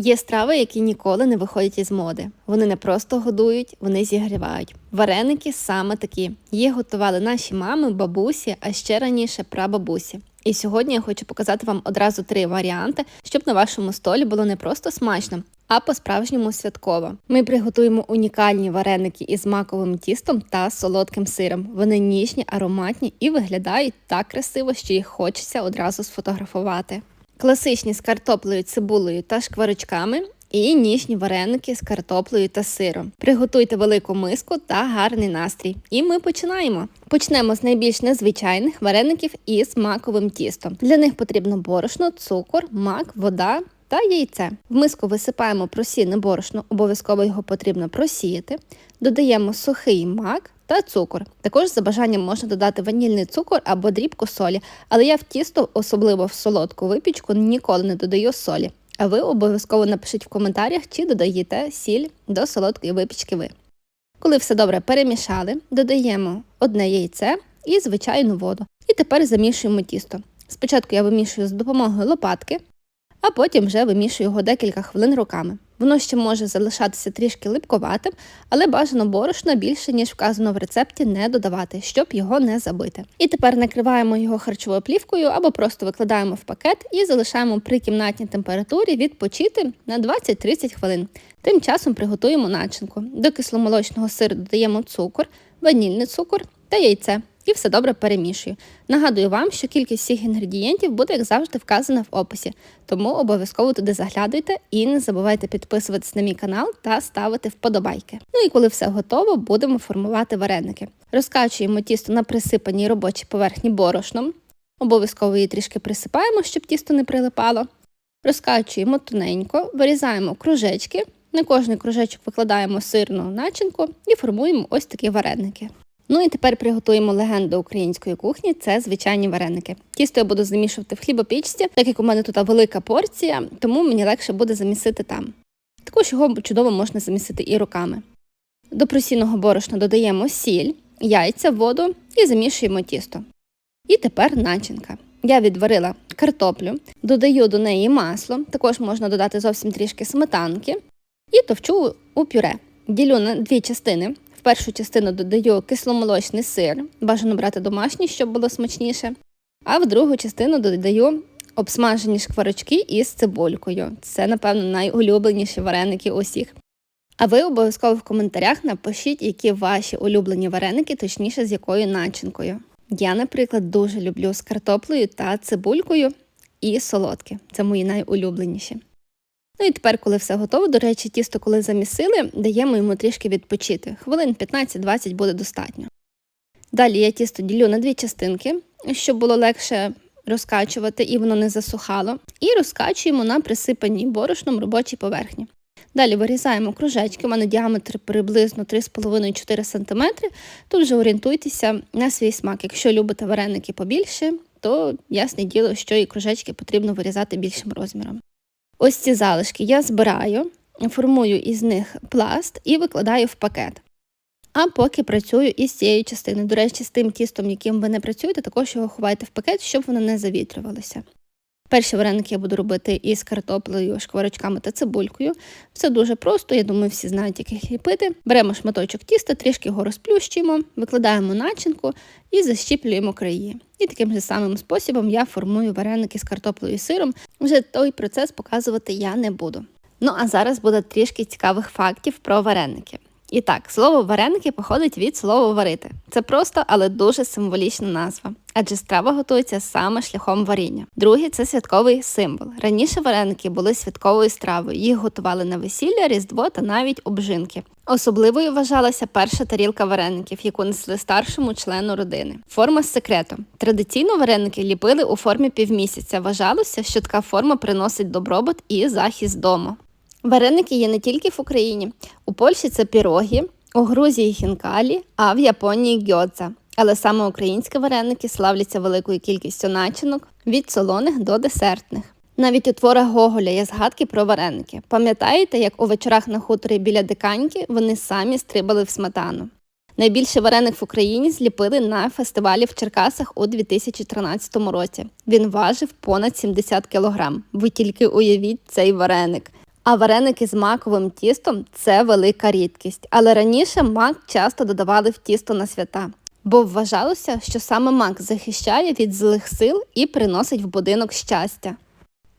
Є страви, які ніколи не виходять із моди. Вони не просто годують, вони зігрівають. Вареники саме такі. Їх готували наші мами, бабусі, а ще раніше прабабусі. І сьогодні я хочу показати вам одразу три варіанти, щоб на вашому столі було не просто смачно, а по-справжньому святково. Ми приготуємо унікальні вареники із маковим тістом та солодким сиром. Вони ніжні, ароматні і виглядають так красиво, що їх хочеться одразу сфотографувати. Класичні з картоплею, цибулею та шкварочками. І ніжні вареники з картоплею та сиром. Приготуйте велику миску та гарний настрій. І ми починаємо. Почнемо з найбільш незвичайних вареників із маковим тістом. Для них потрібно борошно, цукор, мак, вода та яйце. В миску висипаємо просійне борошно, обов'язково його потрібно просіяти. Додаємо сухий мак та цукор. Також за бажанням можна додати ванільний цукор або дрібку солі, але я в тісто, особливо в солодку випічку, ніколи не додаю солі. А ви обов'язково напишіть в коментарях, чи додаєте сіль до солодкої випічки ви. Коли все добре перемішали, додаємо одне яйце і звичайну воду. І тепер замішуємо тісто. Спочатку я вимішую з допомогою лопатки, а потім вже вимішую його декілька хвилин руками. Воно ще може залишатися трішки липковатим, але бажано борошна більше, ніж вказано в рецепті, не додавати, щоб його не забити. І тепер накриваємо його харчовою плівкою або просто викладаємо в пакет і залишаємо при кімнатній температурі відпочити на 20-30 хвилин. Тим часом приготуємо начинку. До кисломолочного сиру додаємо цукор, ванільний цукор та яйце і все добре перемішую. Нагадую вам, що кількість всіх інгредієнтів буде, як завжди, вказана в описі, тому обов'язково туди заглядуйте і не забувайте підписуватись на мій канал та ставити вподобайки. Ну і коли все готово, будемо формувати вареники. Розкачуємо тісто на присипаній робочій поверхні борошном. Обов'язково її трішки присипаємо, щоб тісто не прилипало. Розкачуємо тоненько, вирізаємо кружечки. На кожний кружечок викладаємо сирну начинку і формуємо ось такі вареники. Ну і тепер приготуємо легенду української кухні це звичайні вареники. Тісто я буду замішувати в хлібопічці, так як у мене тут велика порція, тому мені легше буде замісити там. Також його чудово можна замісити і руками. До просійного борошна додаємо сіль, яйця, воду і замішуємо тісто. І тепер начинка. Я відварила картоплю, додаю до неї масло, також можна додати зовсім трішки сметанки і товчу у пюре. Ділю на дві частини. Першу частину додаю кисломолочний сир, бажано брати домашній, щоб було смачніше. А в другу частину додаю обсмажені шкварочки із цибулькою. Це, напевно, найулюбленіші вареники усіх. А ви обов'язково в коментарях напишіть, які ваші улюблені вареники, точніше з якою начинкою. Я, наприклад, дуже люблю з картоплею та цибулькою і солодкі. Це мої найулюбленіші. Ну і тепер, коли все готово, до речі, тісто, коли замісили, даємо йому трішки відпочити. Хвилин 15-20 буде достатньо. Далі я тісто ділю на дві частинки, щоб було легше розкачувати і воно не засухало. І розкачуємо на присипаній борошном робочій поверхні. Далі вирізаємо кружечки, у мене діаметр приблизно 3,5-4 см. Тут вже орієнтуйтеся на свій смак. Якщо любите вареники побільше, то ясне діло, що і кружечки потрібно вирізати більшим розміром. Ось ці залишки я збираю, формую із них пласт і викладаю в пакет. А поки працюю із цією частиною. До речі, з тим тістом, яким ви не працюєте, також його ховайте в пакет, щоб воно не завітрювалося. Перші вареники я буду робити із картоплею, шкварочками та цибулькою. Все дуже просто, я думаю, всі знають, як їх ліпити. Беремо шматочок тіста, трішки його розплющуємо, викладаємо начинку і защіплюємо краї. І таким же самим способом я формую вареники з картоплею і сиром. Вже той процес показувати я не буду. Ну а зараз буде трішки цікавих фактів про вареники. І так, слово вареники походить від слова варити. Це просто, але дуже символічна назва, адже страва готується саме шляхом варіння. Другий це святковий символ. Раніше вареники були святковою стравою, їх готували на весілля, різдво та навіть обжинки. Особливою вважалася перша тарілка вареників, яку несли старшому члену родини. Форма з секретом. Традиційно вареники ліпили у формі півмісяця. Вважалося, що така форма приносить добробут і захист дому. Вареники є не тільки в Україні. У Польщі це пірогі, у Грузії хінкалі, а в Японії гьодза. Але саме українські вареники славляться великою кількістю начинок від солоних до десертних. Навіть у творах Гоголя є згадки про вареники. Пам'ятаєте, як у вечорах на хуторі біля диканьки вони самі стрибали в сметану? Найбільший вареник в Україні зліпили на фестивалі в Черкасах у 2013 році. Він важив понад 70 кг. Ви тільки уявіть цей вареник. А вареники з маковим тістом це велика рідкість. Але раніше мак часто додавали в тісто на свята, бо вважалося, що саме мак захищає від злих сил і приносить в будинок щастя.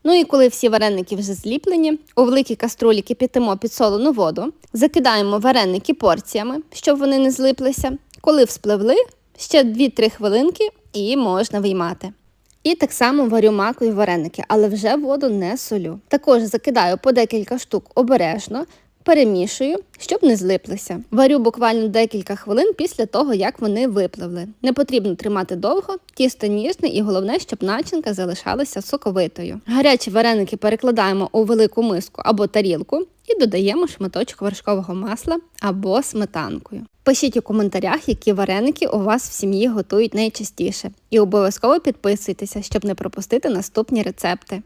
Ну і коли всі вареники вже зліплені, у великій каструлі кип'ятимо підсолену воду, закидаємо вареники порціями, щоб вони не злиплися. Коли вспливли, ще 2-3 хвилинки і можна виймати. І так само варю макові вареники, але вже воду не солю. Також закидаю по декілька штук обережно, перемішую, щоб не злиплися. Варю буквально декілька хвилин після того, як вони випливли. Не потрібно тримати довго, тісто ніжне і головне, щоб начинка залишалася соковитою. Гарячі вареники перекладаємо у велику миску або тарілку і додаємо шматочок вершкового масла або сметанкою. Пишіть у коментарях, які вареники у вас в сім'ї готують найчастіше, і обов'язково підписуйтеся, щоб не пропустити наступні рецепти.